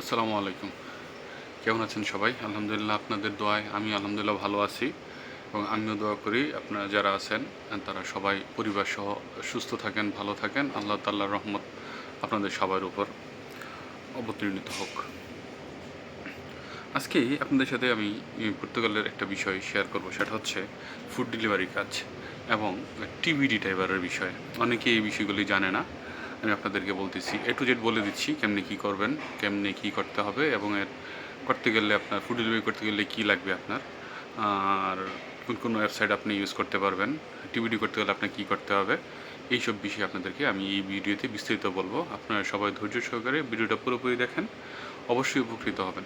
আসসালামু আলাইকুম। কেমন আছেন সবাই? আলহামদুলিল্লাহ আপনাদের দোয়ায় আমি আলহামদুলিল্লাহ ভালো আছি এবং আমিও দোয়া করি আপনারা যারা আছেন, তারা সবাই পরিবার সহ সুস্থ থাকেন, ভালো থাকেন। আল্লাহ তাল্লাহ রহমত আপনাদের সবার উপর অবতীর্ণিত হোক। আজকে আপনাদের সাথে আমি পর্তুগালের একটা বিষয় শেয়ার করব, সেটা হচ্ছে ফুড ডেলিভারি কাজ এবং টিভিডি ড্রাইভারের বিষয়। অনেকে এই বিষয়গুলি জানে না। আমি আপনাদেরকে বলতেছি এ টু জেড বলে দিচ্ছি, কেমনি কী করবেন, কেমনি কী করতে হবে এবং এর করতে গেলে আপনার ফুড ডেলিভারি করতে গেলে কী লাগবে আপনার, আর কোন কোন ওয়েবসাইট আপনি ইউজ করতে পারবেন টিভিডি করতে গেলে আপনার কী করতে হবে এই সব বিষয়ে আপনাদেরকে আমি এই ভিডিওতে বিস্তারিত বলব। আপনারা সবাই ধৈর্য সহকারে ভিডিওটা পুরোপুরি দেখেন, অবশ্যই উপকৃত হবেন।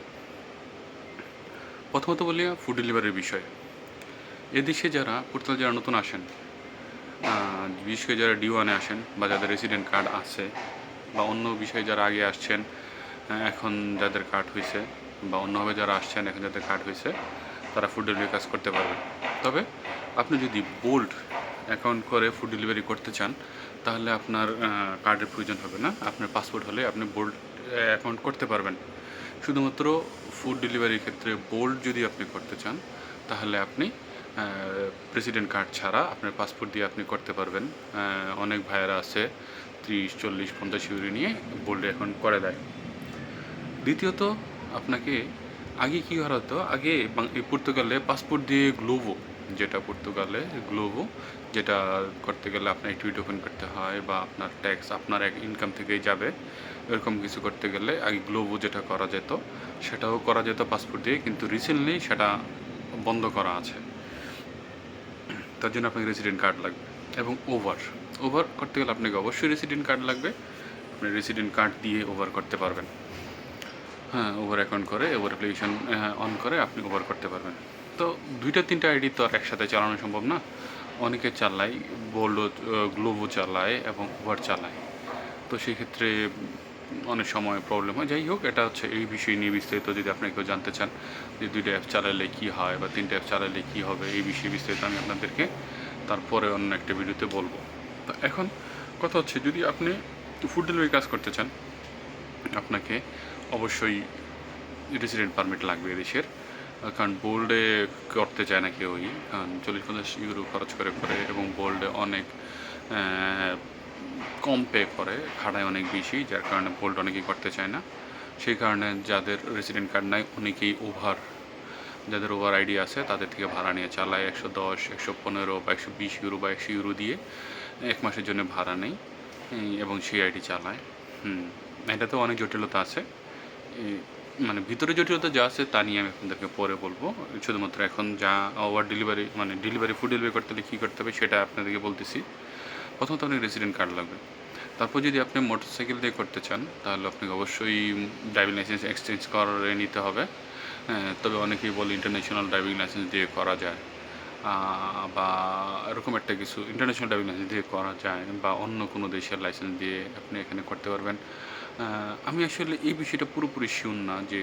প্রথমত বলি ফুড ডেলিভারির বিষয়ে। এদেশে যারা পর্তুগাল যারা নতুন আসেন বিশেষ করে যারা ডি ওয়ানে আসেন বা যাদের রেসিডেন্ট কার্ড আছে বা অন্য বিষয়ে যারা আগে আসছেন এখন যাদের কার্ড হয়েছে বা অন্যভাবে যারা আসছেন, এখন যাদের কার্ড হয়েছে তারা ফুড ডেলিভারি কাজ করতে পারবে। তবে আপনি যদি বোল্ড অ্যাকাউন্ট করে ফুড ডেলিভারি করতে চান, তাহলে আপনার কার্ডের প্রয়োজন হবে না। আপনার পাসপোর্ট হলে আপনি বোল্ড অ্যাকাউন্ট করতে পারবেন। শুধুমাত্র ফুড ডেলিভারির ক্ষেত্রে বোল্ড যদি আপনি করতে চান, তাহলে আপনি প্রেসিডেন্ট কার্ড ছাড়া আপনার পাসপোর্ট দিয়ে আপনি করতে পারবেন। অনেক ভাইয়েরা আছে, ত্রিশ, চল্লিশ, পঞ্চাশ ইউরি নিয়ে বোল্ড এখন করে দেয়। দ্বিতীয়ত, আপনাকে আগে কী করা হতো? আগে পর্তুগালে পাসপোর্ট দিয়ে গ্লোভো যেটা পর্তুগালে গ্লোভো যেটা করতে গেলে আপনার টুইট ওপেন করতে হয় বা আপনার ট্যাক্স আপনার এক ইনকাম থেকেই যাবে, এরকম কিছু করতে গেলে আগে গ্লোভো যেটা করা যেত, সেটাও করা যেত পাসপোর্ট দিয়ে, কিন্তু রিসেন্টলি সেটা বন্ধ করা আছে। তার জন্য আপনাকে রেসিডেন্ট কার্ড লাগবে এবং ওভার ওভার করতে গেলে আপনাকে অবশ্যই রেসিডেন্ট কার্ড লাগবে। আপনি রেসিডেন্ট কার্ড দিয়ে ওভার করতে পারবেন। হ্যাঁ ওভার অ্যাকাউন্ট করে ওভার অ্যাপ্লিকেশন অন করে আপনি ওভার করতে পারবেন। তো দুইটা তিনটা আইডি তো আর একসাথে চালানো সম্ভব না। অনেকে চালায় বোল্ডো গ্লোভো চালায় এবং ওভার চালায়। তো সেই ক্ষেত্রে অনেক সময় প্রবলেম হয়। যাই হোক, এটা হচ্ছে এই বিষয় নিয়ে বিস্তারিত যদি আপনি কেউ জানতে চান যে দুইটা অ্যাপ চালালে কী হয় বা তিনটা অ্যাপ চালালে কী হবে, এই বিষয়ে বিস্তারিত আমি আপনাদেরকে তারপরে অন্য একটা ভিডিওতে বলব। তো এখন কথা হচ্ছে, যদি আপনি ফুড ডেলিভারি কাজ করতে চান, আপনাকে অবশ্যই রেসিডেন্ট পারমিট লাগবে দেশের কারণ বোল্ডে করতে চায় না কেউই। কারণ চল্লিশ পঞ্চাশ ইউরো খরচ করে করে এবং বোল্ডে অনেক কম পে করে খাড়ায় অনেক বেশি, যার কারণে বোল্ড অনেকেই করতে চায় না। সেই কারণে যাদের রেসিডেন্ট কার্ড নাই, অনেকেই ওভার যাদের ওভার আইডি আছে, তাদের থেকে ভাড়া নিয়ে চালায় একশো দশ, একশো পনেরো বা একশো বিশ ইউরো বা একশো ইউরো দিয়ে। এক মাসের জন্য ভাড়া নেই এবং সেই আইডি চালায়। হুম, এটাতেও অনেক জটিলতা আছে। মানে ভিতরে জটিলতা যা আছে, তা নিয়ে আমি আপনাদেরকে পরে বলব। শুধুমাত্র এখন যা ওভার ডেলিভারি মানে ডেলিভারি ফুড ডেলিভারি করতে হলে কী করতে হবে, সেটা আপনাদেরকে বলতেছি। প্রথমত অনেক রেসিডেন্ট কার্ড লাগবে। তারপর যদি আপনি মোটরসাইকেল দিয়ে করতে চান তাহলে আপনাকে অবশ্যই ড্রাইভিং লাইসেন্স এক্সচেঞ্জ করে নিতে হবে। হ্যাঁ, তবে অনেকেই বলে ইন্টারন্যাশনাল ড্রাইভিং লাইসেন্স দিয়ে করা যায়। বা এরকম একটা কিছু ইন্টারন্যাশনাল ড্রাইভিং লাইসেন্স দিয়ে করা যায় বা অন্য কোনো দেশের লাইসেন্স দিয়ে আপনি এখানে করতে পারবেন। আমি আসলে এই বিষয়টা পুরোপুরি শিওর না যে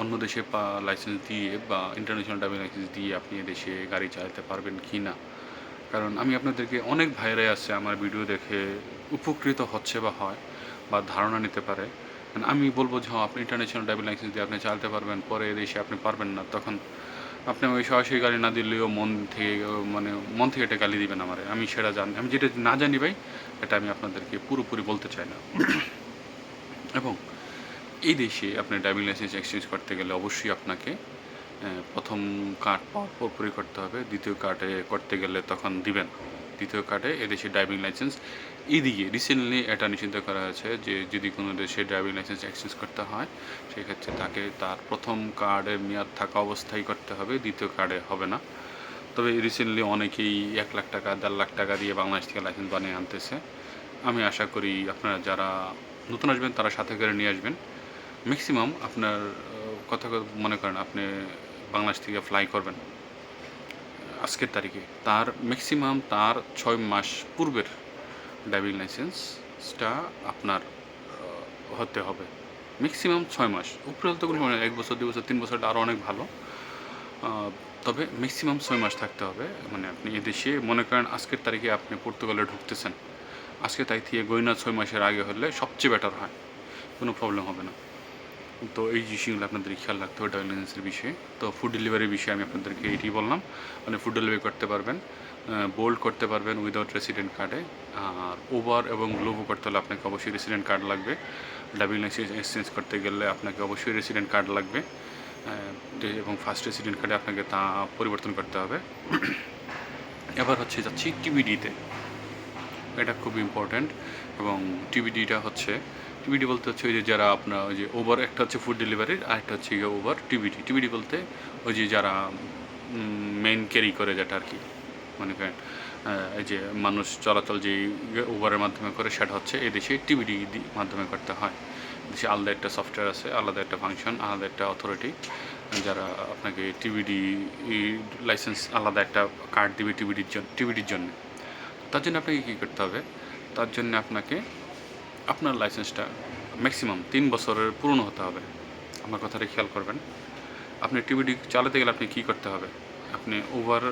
অন্য দেশে লাইসেন্স দিয়ে বা ইন্টারন্যাশনাল ড্রাইভিং লাইসেন্স দিয়ে আপনি দেশে গাড়ি চালাতে পারবেন কি না কারণ আমি আপনাদেরকে অনেক ভাইরাই আছে আমার ভিডিও দেখে উপকৃত হচ্ছে বা হয় বা ধারণা নিতে পারে। আমি বলব যে হ্যাঁ আপনি ইন্টারন্যাশনাল ড্রাইভিং লাইসেন্স দিয়ে আপনি চালাতে পারবেন, পরে দেশে আপনি পারবেন না। তখন আপনি ওই সরাসরি গালি না দিলেও মন থেকে মানে মন থেকে এটা গালি দিবেন আমার। আমি সেটা জানি, আমি যেটা না জানি ভাই, এটা আমি আপনাদেরকে পুরোপুরি বলতে চাই না। এবং এই দেশে আপনি ড্রাইভিং লাইসেন্স এক্সচেঞ্জ করতে গেলে অবশ্যই আপনাকে প্রথম কার্ড পাওয়ার পরপরই করতে হবে। দ্বিতীয় কার্ডে করতে গেলে তখন দিবেন। দ্বিতীয় কার্ডে এদেশে ড্রাইভিং লাইসেন্স এদিকে রিসেন্টলি এটা নিষিদ্ধ করা হয়েছে যে যদি কোনো দেশে ড্রাইভিং লাইসেন্স এক্সচেঞ্জ করতে হয়, সেক্ষেত্রে তাকে তার প্রথম কার্ডের মেয়াদ থাকা অবস্থায় করতে হবে। দ্বিতীয় কার্ডে হবে না। তবে রিসেন্টলি অনেকেই এক লাখ টাকা, দেড় লাখ টাকা দিয়ে বাংলাদেশ থেকে লাইসেন্স বানিয়ে আনতেছে। আমি আশা করি আপনারা যারা নতুন আসবেন, তারা সাথে করে নিয়ে আসবেন। ম্যাক্সিমাম আপনার কথা মনে করেন আপনি বাংলাদেশ থেকে ফ্লাই করবেন। আজকের তারিখে। তার ম্যাক্সিমাম তার ছয় মাস পূর্বের ড্রাইভিং লাইসেন্সটা আপনার হতে হবে। ম্যাক্সিমাম ছয় মাস। উপরে তো কোনো এক বছর, দুই বছর, তিন বছরটা আরও অনেক ভালো। তবে ম্যাক্সিমাম ছয় মাস থাকতে হবে। মানে আপনি এদেশে, মনে করেন আজকের তারিখে আপনি পর্তুগালে ঢুকতেছেন। আজকে তাই থেকে গইনা ছয় মাসের আগে হলে সবচেয়ে বেটার হয়। কোনো প্রবলেম হবে না। তো এই জিনিসগুলো আপনাদের খেয়াল রাখতে হবে ড্রাইভিং লাইসেন্সের বিষয়ে। তো ফুড ডেলিভারির বিষয়ে আমি আপনাদেরকে এটি বললাম। মানে ফুড ডেলিভারি করতে পারবেন বোল্ড করতে পারবেন উইদাউট রেসিডেন্ট কার্ডে আর ওভার এবং গ্লোবো করতে হলে আপনাকে অবশ্যই রেসিডেন্ট কার্ড লাগবে। ড্রাইভিং লাইসেন্স এক্সচেঞ্জ করতে গেলে আপনাকে অবশ্যই রেসিডেন্ট কার্ড লাগবে। এবং ফার্স্ট রেসিডেন্ট কার্ডে আপনাকে তা পরিবর্তন করতে হবে। এবার হচ্ছে যাচ্ছি টিবিডিতে এটা খুব ইম্পর্ট্যান্ট এবং টিবিডিটা হচ্ছে টিবিডি বলতে হচ্ছে ওই যে যারা আপনার ওই যে ওভার একটা হচ্ছে ফুড ডেলিভারির আর একটা হচ্ছে ওভার টিবিডি টিবিডি বলতে ওই যে যারা মেইন ক্যারি করে যেটা আর কি। মনে করেন এই যে মানুষ চলাচল যে ওভারের মাধ্যমে করে, সেটা হচ্ছে এই দেশে টিবিডি মাধ্যমে করতে হয়। দেশে আলাদা একটা সফটওয়্যার আছে, আলাদা একটা ফাংশন আলাদা একটা অথরিটি যারা আপনাকে টিবিডি লাইসেন্স আলাদা একটা কার্ড দিবে টিবিডির জন্য টিবিডির জন্য। তার জন্য আপনাকে কী করতে হবে? তার জন্য আপনাকে আপনার লাইসেন্সটা ম্যাক্সিমাম তিন বছরের পুরনো হতে হবে। আমার কথাটা খেয়াল করবেন। আপনি টিভিডি চালাতে গেলে আপনি কী করতে হবে? আপনি Uber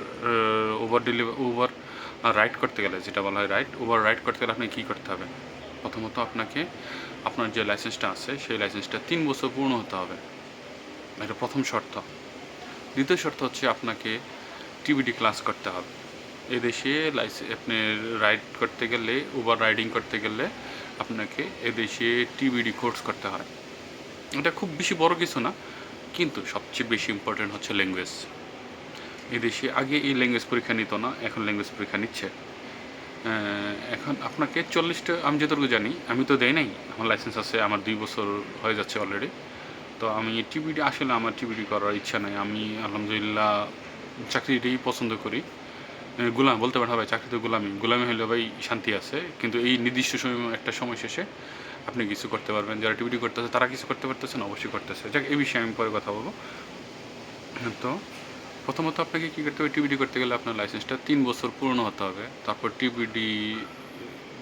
Uber deliver Uber ride করতে গেলে, যেটা বলা হয় রাইড ওভার রাইড করতে গেলে আপনি কী করতে হবে? প্রথমত আপনাকে আপনার যে লাইসেন্সটা আছে, সেই লাইসেন্সটা তিন বছর পূর্ণ হতে হবে। এটা প্রথম শর্ত। দ্বিতীয় শর্ত হচ্ছে আপনাকে টিভিডি ক্লাস করতে হবে। এদেশে লাইসেন্স আপনি রাইড করতে গেলে ওভার রাইডিং করতে গেলে আপনাকে এদেশে টিভিডি কোর্স করতে হয়। এটা খুব বেশি বড় কিছু না, কিন্তু সবচেয়ে বেশি ইম্পর্টেন্ট হচ্ছে ল্যাঙ্গুয়েজ এদেশে আগে এই ল্যাঙ্গুয়েজ পরীক্ষা নিত না, এখন ল্যাঙ্গুয়েজ পরীক্ষা নিচ্ছে। এখন আপনাকে চল্লিশটা, আমি যতটুকু জানি, আমি তো দেই নাই, আমার লাইসেন্স আছে, আমার দুই বছর হয়ে যাচ্ছে অলরেডি তো আমি টিভিডি আসলে আমার টিভিডি করার ইচ্ছা নাই, আমি আলহামদুলিল্লাহ চাকরিটাই পছন্দ করি। গোলাম, বলতে পারেন ভাই, চাকরি তো গোলামি গোলামি হলে ভাই শান্তি আছে, কিন্তু এই নির্দিষ্ট সময়, একটা সময় শেষে আপনি কিছু করতে পারবেন। যারা টিভিডি করতেছে, তারা কিছু করতে পারতেছেন অবশ্যই করতেছে। যাক, এই বিষয়ে আমি পরে কথা বলব। তো, প্রথমত আপনাকে কী করতে হবে? টিভিডি করতে গেলে আপনার লাইসেন্সটা তিন বছর পূর্ণ হতে হবে। তারপর টিভিডি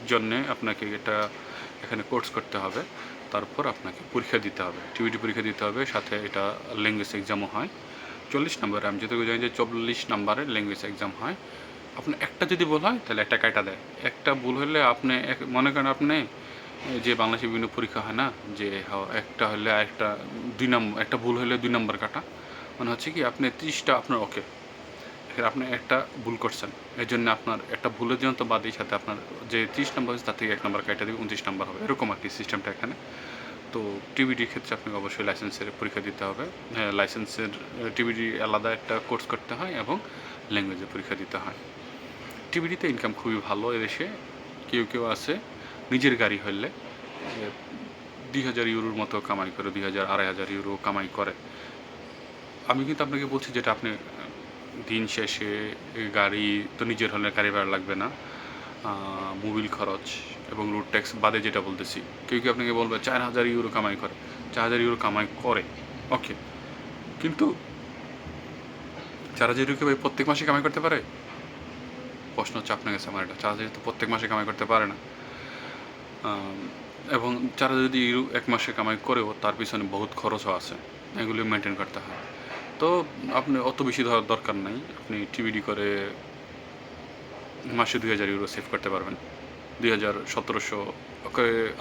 জন্যে আপনাকে এটা এখানে কোর্স করতে হবে। তারপর আপনাকে পরীক্ষা দিতে হবে। টিভিডি পরীক্ষা দিতে হবে, সাথে এটা ল্যাঙ্গুয়েজ এক্সামও হয়। চল্লিশ নম্বরে, আমি যেটুকু জানি যে চল্লিশ নম্বরে ল্যাঙ্গুয়েজ এক্সাম হয়। আপনার একটা যদি ভুল হয়, তাহলে একটা কাটা দেয়। একটা ভুল হলে আপনি এক- মনে করেন আপনি যে বাংলাদেশে বিভিন্ন পরীক্ষা হয় না, যে হ- একটা হলে একটা দুই নম্বর একটা ভুল হলে দুই নম্বর কাটা। মানে হচ্ছে কি, আপনি ত্রিশটা, আপনার ওকে আপনি একটা ভুল করছেন। এই জন্য আপনার একটা ভুলের জন্য তো বাদই সাথে আপনার যে ত্রিশ নম্বর হয়েছে, তার থেকে এক নম্বর কাটা দেবে, উনত্রিশ নম্বর হবে। এরকম আর কি সিস্টেমটা এখানে। তো টিভিডির ক্ষেত্রে আপনাকে অবশ্যই লাইসেন্সের পরীক্ষা দিতে হবে। হ্যাঁ, লাইসেন্সের টিভিডি আলাদা একটা কোর্স করতে হয় এবং ল্যাঙ্গুয়েজের পরীক্ষা দিতে হয়। টিভিডিতে ইনকাম খুবই ভালো এদেশে কেউ কেউ আছে নিজের গাড়ি হলে দুই হাজার ইউরোর মতো কামাই করে দুই হাজার আড়াই হাজার ইউরো কামাই করে। আমি কিন্তু আপনাকে বলছি যেটা আপনি দিন শেষে গাড়ি তো নিজের হলে গাড়ি ভাড়া লাগবে না। মোবিল খরচ এবং রুট ট্যাক্স বাদে যেটা বলতেছি। কেউ কেউ আপনাকে বলবে, চার হাজার ইউরো কামাই করে। চার হাজার ইউরো কামাই করে। ওকে কিন্তু চার হাজার ইউরো ভাই প্রত্যেক মাসে কামাই করতে পারে? প্রশ্ন হচ্ছে আপনার কাছে আমার এটা। চার হাজার তো প্রত্যেক মাসে কামাই করতে পারে না। এবং হাজার যদি ইউরো এক মাসে কামাই করেও তার পিছনে বহুত খরচও আছে। এগুলি মেনটেন করতে হয়। তো আপনি অত বেশি ধরার দরকার নাই। আপনি টিভিডি করে মাসে দুই হাজার ইউরো সেভ করতে পারবেন। দুই হাজার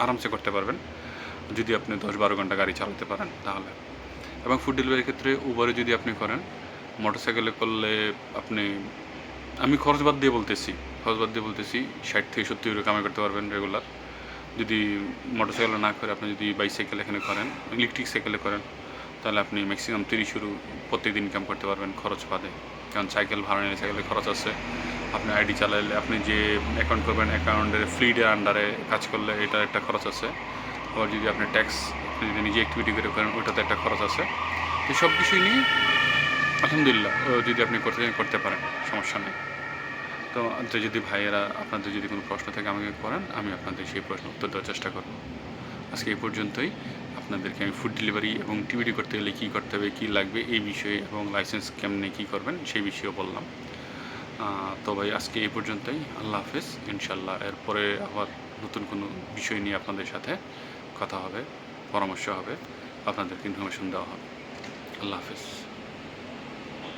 আরামসে করতে পারবেন। যদি আপনি দশ বারো ঘণ্টা গাড়ি চালাতে পারেন তাহলে। এবং ফুড ডেলিভারির ক্ষেত্রে উবারে যদি আপনি করেন মোটরসাইকেলে করলে আপনি, আমি খরচ বাদ দিয়ে বলতেছি, খরচ বাদ দিয়ে বলতেছি ষাট থেকে সত্তর ইউরো কামাই করতে পারবেন রেগুলার যদি মোটরসাইকেলে না করে আপনি যদি বাইসাইকেল এখানে করেন ইলেকট্রিক সাইকেলে করেন, তাহলে আপনি ম্যাক্সিমাম তিরিশ ইউরো প্রত্যেকদিন ইনকাম করতে পারবেন খরচ বাদে। কারণ সাইকেল ভাড়া নিলে সাইকেলে খরচ আছে। আপনি আইডি চালাইলে আপনি যে অ্যাকাউন্ট করবেন অ্যাকাউন্টের ফ্রিডের আন্ডারে কাজ করলে এটার একটা খরচ আছে। আবার যদি আপনি ট্যাক্স আপনি যদি নিজে অ্যাক্টিভিটি করে করেন, ওইটাতে একটা খরচ আছে। তো সব বিষয় নিয়ে আলহামদুলিল্লাহ যদি আপনি করতে চান, করতে পারেন, সমস্যা নেই। তো যদি ভাইয়েরা, আপনাদের যদি কোনো প্রশ্ন থাকে, আমাকে করেন, আমি আপনাদের সেই প্রশ্ন উত্তর দেওয়ার চেষ্টা করব। আজকে এই পর্যন্তই। আপনাদেরকে আমি ফুড ডেলিভারি এবং টিভিডি করতে গেলে কী করতে হবে, কী লাগবে, এই বিষয়ে এবং লাইসেন্স কেমনে কী করবেন, সেই বিষয়েও বললাম। তো ভাই, আজকে এই পর্যন্তই। আল্লাহ হাফেজ। ইনশাল্লাহ এরপরে আবার নতুন কোনো বিষয় নিয়ে আপনাদের সাথে কথা হবে, পরামর্শ হবে, আপনাদেরকে ইনফরমেশন দেওয়া হবে। আল্লাহ হাফেজ।